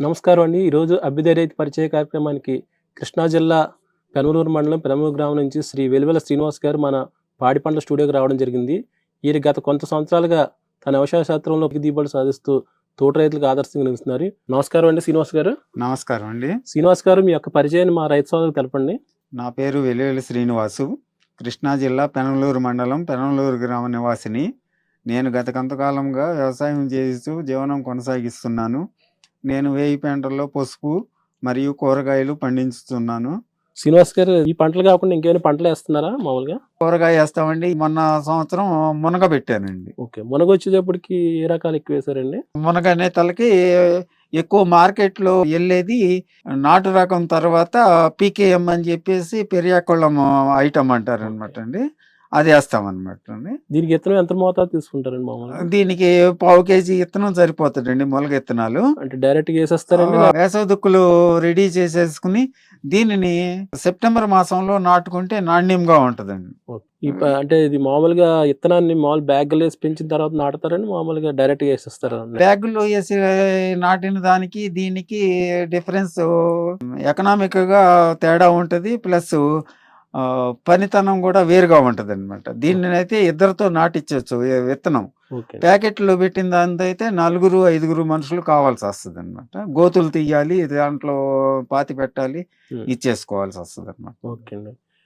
నమస్కారం అండి. ఈరోజు అభ్యుదయ రైతు పరిచయ కార్యక్రమానికి కృష్ణా జిల్లా పెనమలూరు మండలం పెనమలూరు గ్రామం నుంచి శ్రీ వెలువెల శ్రీనివాస్ గారు మన పాడి పండ్ల స్టూడియోకి రావడం జరిగింది. వీరు గత కొంత సంవత్సరాలుగా తన వ్యవసాయ శాస్త్రంలో దిగుబడి సాధిస్తూ తోట రైతులకు ఆదర్శంగా నిలుస్తున్నారు. నమస్కారం అండి శ్రీనివాస్ గారు. నమస్కారం అండి. శ్రీనివాస్ గారు మీ యొక్క పరిచయాన్ని మా రైతు సోదరులకు తెలపండి. నా పేరు వెలువెలి శ్రీనివాసు. కృష్ణా జిల్లా పెనమలూరు మండలం పెనమలూరు గ్రామ నివాసిని. నేను గత కొంతకాలంగా వ్యవసాయం చేస్తూ జీవనం కొనసాగిస్తున్నాను. నేను వేయి పెంటల్లో పసుపు మరియు కూరగాయలు పండించుతున్నాను. శ్రీనివాస్ గారు ఈ పంటలు కాకుండా ఇంకేమైనా పంటలు వేస్తున్నారా మామూలుగా? కూరగాయ వేస్తామండి. మొన్న సంవత్సరం మునగ పెట్టానండి. ఓకే. మునగ వచ్చేటప్పటికి ఏ రకాలు ఎక్కువ వేశారండి? మునగ అనే తలకి ఎక్కువ మార్కెట్లో వెళ్ళేది నాటు రకం తర్వాత పీకేఎం అని చెప్పేసి పెరియాకుళం ఐటమ్ అంటారు అనమాట అండి. అది వేస్తామన్నమాట దీనికి ఇత్తనం ఎంత మోతాదు తీసుకుంటారండి మామూలుగా? దీనికి పావు కేజీ ఇత్తనం సరిపోతుందండి మొలక ఇత్తనాలు అంటే డైరెక్ట్ వేసేస్తారండి వేసవి దుక్కులు రెడీ చేసేసుకుని దీనిని సెప్టెంబర్ మాసంలో నాటుకుంటే నాణ్యంగా ఉంటదండి. అంటే ఇది మామూలుగా ఇత్తనాన్ని మామూలు బ్యాగ్ వేసి పెంచిన తర్వాత నాటుతారండి మామూలుగా డైరెక్ట్గా వేసేస్తారా? బ్యాగుల్లో వేసి నాటిన దానికి దీనికి డిఫరెన్స్ ఎకనామిక్గా తేడా ఉంటది. ప్లస్ పనితనం కూడా వేరుగా ఉంటది అనమాట దీన్ని అయితే ఇద్దరితో నాటించవచ్చు విత్తనం ప్యాకెట్లో పెట్టిన దాంతో అయితే నలుగురు ఐదుగురు మనుషులు కావాల్సి వస్తుంది అనమాట గోతులు తీయాలి దాంట్లో పాతి పెట్టాలి. ఇచ్చేసుకోవాల్సి వస్తుంది అనమాట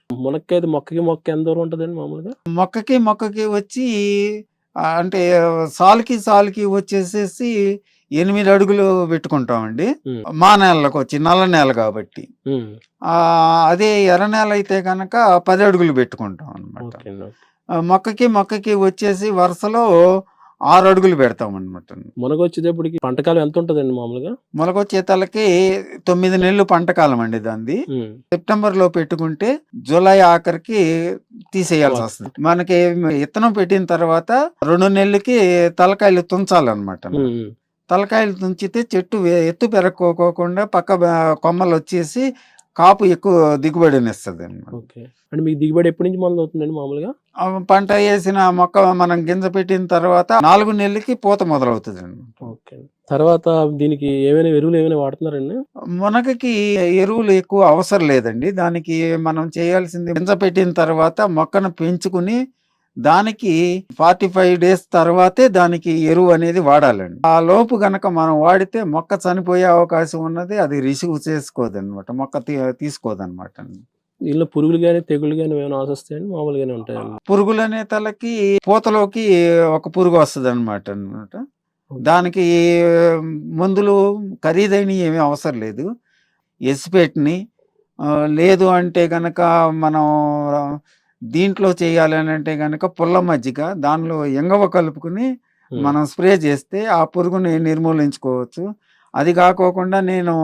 మునక్కాయ మొక్కకి మొక్క ఎంత దూరం ఉంటుందండి మామూలుగా? మొక్కకి మొక్కకి వచ్చి అంటే సాలుకి సాలుకి వచ్చేసేసి ఎనిమిది అడుగులు పెట్టుకుంటామండి. మా నేలకు వచ్చి నల్ల నేల కాబట్టి. అదే ఎర్ర నేల అయితే కనుక పది అడుగులు పెట్టుకుంటాం అనమాట మొక్కకి మొక్కకి వచ్చేసి వరుసలో ఆరు అడుగులు పెడతాం అనమాట మునగ వచ్చేటప్పటికి పంటకాలం ఎంత ఉంటుందండి మామూలుగా? మొలకొచ్చే తలకి తొమ్మిది నెలలు పంట కాలం అండి దాన్ని సెప్టెంబర్లో పెట్టుకుంటే జూలై ఆఖరికి తీసేయాల్సి వస్తుంది. మనకి ఇత్తనం పెట్టిన తర్వాత రెండు నెలలకి తలకాయలు తుంచాలన్నమాట. తలకాయలు తుంచితే చెట్టు ఎత్తు పెరక్కోకుండా పక్క కొమ్మలు వచ్చేసి కాపు ఎక్కువ దిగుబడినిస్తుంది అనమాట ఓకే. అంటే మీకు దిగుబడి ఎప్పటి నుంచి మొదలు అవుతుందండి మామూలుగా పంట వేసిన మొక్క మనం గింజ పెట్టిన తర్వాత నాలుగు నెలలకి పూత మొదలవుతుంది అనమాట ఓకే. తర్వాత దీనికి ఏమైనా ఎరువులు ఏమైనా వాడుతున్నారండి? మునగకి ఎరువులు ఎక్కువ అవసరం లేదండి. దానికి మనం చేయాల్సింది గింజ పెట్టిన తర్వాత మొక్కను పెంచుకుని దానికి ఫార్టీ ఫైవ్ డేస్ తర్వాతే దానికి ఎరువు అనేది వాడాలండి. ఆ లోపు గనక మనం వాడితే మొక్క చనిపోయే అవకాశం ఉన్నది అది రిసీవ్ చేసుకోదన్నమాట మొక్క తీ తీసుకోదన్నమాట దీనిలో పురుగులు కానీ తెగులు కానీ ఏమైనా ఆశిస్తాయండి? మామూలుగానే ఉంటాయండి. పురుగులు అనే తలకి పూతలోకి ఒక పురుగు వస్తుంది అనమాట అనమాట దానికి మందులు ఖరీదైన ఏమీ అవసరం లేదు. ఎసిపేట్ని లేదు అంటే గనక మనం దీంట్లో చేయాలి అని అంటే గనక పుల్ల మజ్జిగ దానిలో ఎంగవ కలుపుకుని మనం స్ప్రే చేస్తే ఆ పురుగుని నిర్మూలించుకోవచ్చు. అది కాకోకుండా నేను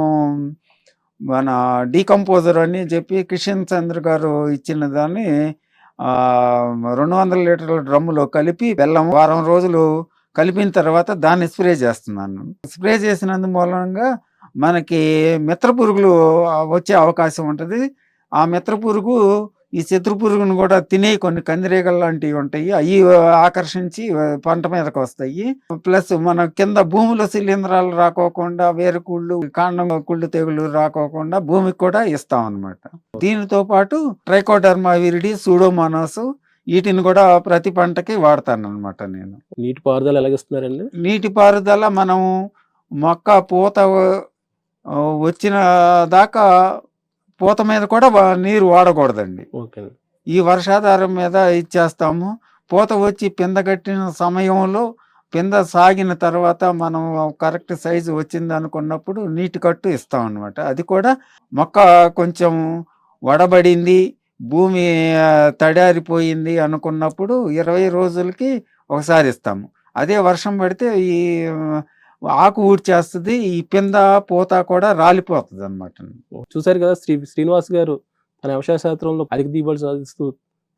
మన డీకంపోజర్ అని చెప్పి కిషన్ చంద్ర గారు ఇచ్చిన దాన్ని ఆ, రెండు వందల లీటర్ల డ్రమ్ములో కలిపి బెల్లం వారం రోజులు కలిపిన తర్వాత దాన్ని స్ప్రే చేస్తున్నాను. స్ప్రే చేసినందు మూలంగా మనకి మిత్ర పురుగులు వచ్చే అవకాశం ఉంటుంది. ఆ మిత్ర పురుగు ఈ శత్రు పురుగును కూడా తినే కొన్ని కందిరీగలు లాంటివి ఉంటాయి. అవి ఆకర్షించి పంట మీదకి వస్తాయి. ప్లస్ మన కింద భూమిలో శిలీంధ్రాలు రాకోకుండా వేరు కుళ్ళు కాండం కుళ్ళు తెగులు రాకోకుండా భూమికి కూడా ఇస్తాం అనమాట దీనితో పాటు ట్రైకోడర్మా విరిడి సూడోమోనాస్ వీటిని కూడా ప్రతి పంటకి వాడతాను అనమాట నేను. నీటి పారుదల ఎలాగిస్తున్నారండి నీటిపారుదల మనం మొక్క పూత వచ్చిన దాకా పూత మీద కూడా నీరు వాడకూడదండి. ఈ వర్షాధారం మీద ఇచ్చేస్తాము. పూత వచ్చి పింద కట్టిన సమయంలో పింద సాగిన తర్వాత మనం కరెక్ట్ సైజు వచ్చింది అనుకున్నప్పుడు నీటి కట్టు ఇస్తాం అనమాట అది కూడా మొక్క కొంచెం వడబడింది భూమి తడారిపోయింది అనుకున్నప్పుడు ఇరవై రోజులకి ఒకసారి ఇస్తాము. అదే వర్షం పడితే ఈ ఆకు ఊడ్చేస్తుంది ఈ పింద పూత కూడా రాలిపోతుంది అనమాట చూశారు కదా శ్రీ శ్రీనివాస్ గారు తన వ్యవసాయ శాస్త్రంలో అధిక దిగుబడి సాధిస్తూ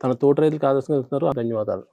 తన తోట రైతులకు ఆదర్శంగా ధన్యవాదాలు.